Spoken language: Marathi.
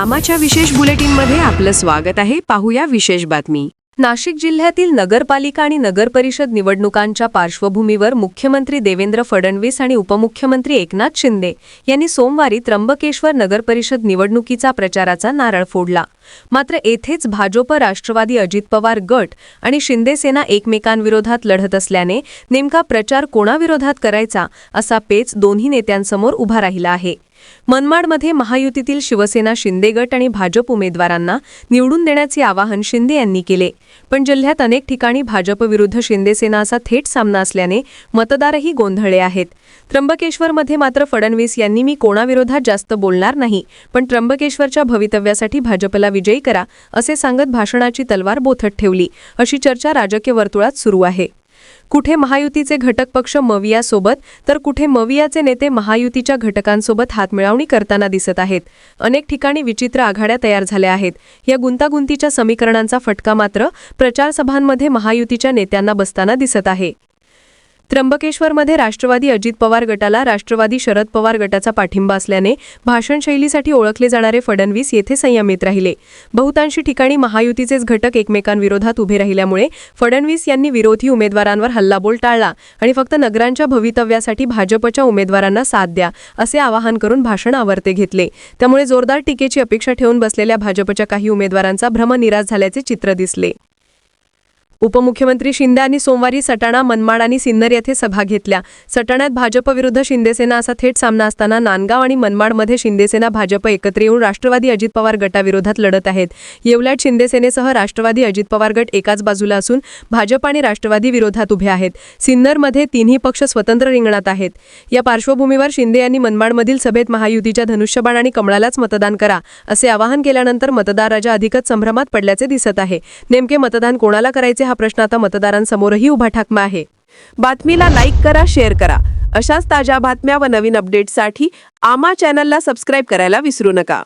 आमाच्या विशेष बुलेटिनमध्ये आपलं स्वागत आहे. पाहूया विशेष बातमी. नाशिक जिल्ह्यातील नगरपालिका आणि नगरपरिषद निवडणुकांच्या पार्श्वभूमीवर मुख्यमंत्री देवेंद्र फडणवीस आणि उपमुख्यमंत्री एकनाथ शिंदे यांनी सोमवारी त्र्यंबकेश्वर नगरपरिषद निवडणुकीचा प्रचाराचा नारळ फोडला. मात्र येथेच भाजप राष्ट्रवादी अजित पवार गट आणि शिंदेसेना एकमेकांविरोधात लढत असल्याने नेमका प्रचार कोणाविरोधात करायचा असा पेच दोन्ही नेत्यांसमोर उभा राहिला आहे. मनमाडमध्ये महायुतीतील शिवसेना शिंदे गट आणि भाजप उमेदवारांना निवडून देण्याचे आवाहन शिंदे यांनी केले. पण जिल्ह्यात अनेक ठिकाणी भाजपविरुद्ध शिंदेसेना असा थेट सामना असल्याने मतदारही गोंधळले आहेत. त्र्यंबकेश्वरमध्ये मात्र फडणवीस यांनी मी कोणाविरोधात जास्त बोलणार नाही पण त्र्यंबकेश्वरच्या भवितव्यासाठी भाजपला विजयी करा असे सांगत भाषणाची तलवार बोथट ठेवली. अशी चर्चा राजकीय वर्तुळात सुरू आहे. कुठे महायुतीचे घटक पक्ष मवियासोबत तर कुठे मवियाचे नेते महायुतीच्या घटकांसोबत हातमिळवणी करताना दिसत आहेत. अनेक ठिकाणी विचित्र आघाड्या तयार झाल्या आहेत. या गुंतागुंतीच्या समीकरणांचा फटका मात्र प्रचारसभांमध्ये महायुतीच्या नेत्यांना बसताना दिसत आहे. त्र्यंबकेश्वरमध्ये राष्ट्रवादी अजित पवार गटाला राष्ट्रवादी शरद पवार गटाचा पाठिंबा असल्याने भाषणशैलीसाठी ओळखले जाणारे फडणवीस येथे संयमित राहिले. बहुतांशी ठिकाणी महायुतीचेच घटक एकमेकांविरोधात उभे राहिल्यामुळे फडणवीस यांनी विरोधी उमेदवारांवर हल्लाबोल टाळला आणि फक्त नगरांच्या भवितव्यासाठी भाजपच्या उमेदवारांना साथ द्या असे आवाहन करून भाषण आवर्ते घेतले. त्यामुळे जोरदार टीकेची अपेक्षा ठेवून बसलेल्या भाजपच्या काही उमेदवारांचा भ्रमनिराश झाल्याचे चित्र दिसले. उपमुख्यमंत्री शिंदे यांनी सोमवारी सटाणा मनमाड आणि सिन्नर येथे सभा घेतल्या. सटाण्यात भाजप विरुद्ध शिंदेसेना असा थेट सामना असताना नांदगाव आणि मनमाडमध्ये शिंदेसेना भाजप एकत्र येऊन राष्ट्रवादी अजित पवार गटाविरोधात लढत आहेत. येवल्यात शिंदेसेनेसह राष्ट्रवादी अजित पवार गट एकाच बाजूला असून भाजप आणि राष्ट्रवादी विरोधात उभे आहेत. सिन्नरमध्ये तिन्ही पक्ष स्वतंत्र रिंगणात आहेत. या पार्श्वभूमीवर शिंदे यांनी मनमाडमधील सभेत महायुतीच्या धनुष्यबाण आणि कमळालाच मतदान करा असे आवाहन केल्यानंतर मतदाराच्या अधिकच संभ्रमात पडल्याचे दिसत आहे. नेमके मतदान कोणाला करायचे हा प्रश्न आता मतदारांसमोरही उभा ठाकमा आहे. बातमीला लाईक करा शेअर करा. अशाच ताज्या बातम्या व नवीन अपडेट्ससाठी आमा चॅनलला सबस्क्राईब करायला विसरू नका.